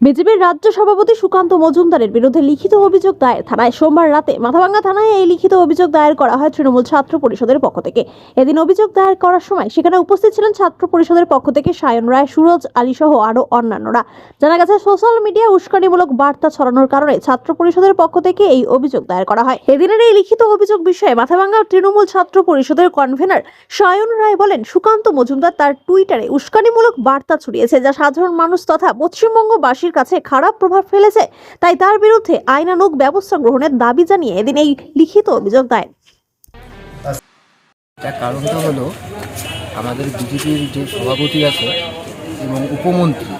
বিজেপির রাজ্য সভাপতি সুকান্ত মজুমদারের বিরুদ্ধে লিখিত অভিযোগ দায়ের থানায় সোমবার রাতে মাথাভাঙ্গা থানায় এই লিখিত অভিযোগ দায়ের করা হয় তৃণমূল ছাত্র পরিষদের পক্ষ থেকে। এদিন অভিযোগ দায়ের করার সময় সেখানে উপস্থিত ছিলেন ছাত্র পরিষদের পক্ষ থেকে সায়ন রায়, সুরজ আলী সহ আরও অন্যান্যরা। জানা গেছে, সোশ্যাল মিডিয়ায় উস্কানিমূলক বার্তা ছড়ানোর কারণে ছাত্র পরিষদের পক্ষ থেকে এই অভিযোগ দায়ের করা হয়। এদিনের এই লিখিত অভিযোগ বিষয়ে মাথাভাঙ্গা তৃণমূল ছাত্র পরিষদের কনভেনার সায়ন রায় বলেন, সুকান্ত মজুমদার তার টুইটারে উস্কানিমূলক বার্তা ছড়িয়েছে, যা সাধারণ মানুষ তথা পশ্চিমবঙ্গবাসীর কাছে খারাপ প্রভাব ফেলেছে, তাই তার বিরুদ্ধে আইনানুগ ব্যবস্থা গ্রহণের দাবি জানিয়ে এদিন এই লিখিত অভিযোগ দায়ের তার কারণটা হলো আমাদের বিজেপির যে সভাপতি আছে এবং উপমন্ত্রী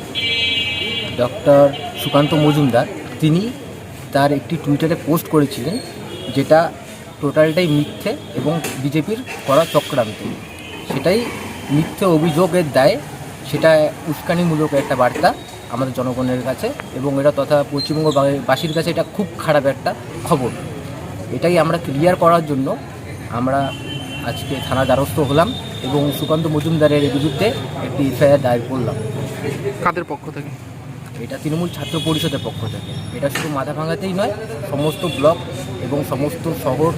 ডক্টর সুকান্ত মজুমদার, তিনি তার একটি টুইটারে পোস্ট করেছিলেন যেটা টোটালটাই মিথ্যে এবং বিজেপির করা চক্রান্ত। সেটাই মিথ্যে অভিযোগের দায়ে সেটা উস্কানিমূলক একটা বার্তা। আমাদের জনগণের কাছে এবং এটা তথা পশ্চিমবঙ্গ বাসীর কাছে এটা খুব খারাপ একটা খবর। এটাই আমরা ক্লিয়ার করার জন্য আমরা আজকে থানা দ্বারস্থ হলাম এবং সুকান্ত মজুমদারের বিরুদ্ধে একটি এফআইআর দায়ের করলাম। কাদের পক্ষ থেকে? এটা তৃণমূল ছাত্র পরিষদের পক্ষ থেকে। এটা শুধু মাথা ভাঙাতেই নয় সমস্ত ব্লক এবং সমস্ত শহর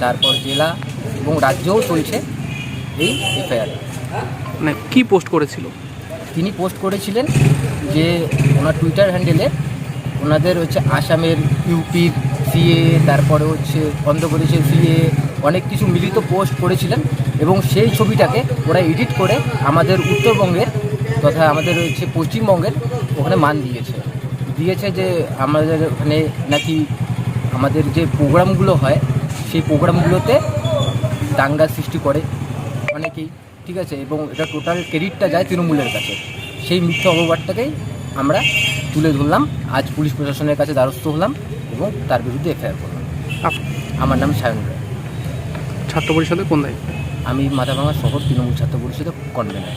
তারপর জেলা এবং রাজ্যেও চলছে এই এফআইআর। মানে কী পোস্ট করেছিল? তিনি পোস্ট করেছিলেন যে ওনার টুইটার হ্যান্ডেলে ওনাদের হচ্ছে আসামের ইউপির সিএ তারপরে হচ্ছে অন্ধ্রপ্রদেশের সিএ অনেক কিছু মিলিত পোস্ট করেছিলেন এবং সেই ছবিটাকে ওরা এডিট করে আমাদের উত্তরবঙ্গের তথা আমাদের হচ্ছে পশ্চিমবঙ্গের ওখানে মান দিয়েছে। দিয়েছে যে আমাদের ওখানে নাকি আমাদের যে প্রোগ্রামগুলো হয়, সেই প্রোগ্রামগুলোতে দাঙ্গা সৃষ্টি করে অনেকেই। ঠিক আছে এবং এটা টোটাল ক্রেডিটটা যায় তৃণমূলের কাছে। সেই মিথ্যা অপবাদটাকেই আমরা তুলে ধরলাম আজ পুলিশ প্রশাসনের কাছে দ্বারস্থ হলাম এবং তার বিরুদ্ধে এফআইআর করলাম। আমার নাম সায়ন রায়। ছাত্র পরিষদের কোন দায়িত্ব? আমি মাথাভাঙা শহর তৃণমূল ছাত্র পরিষদে কনভেনার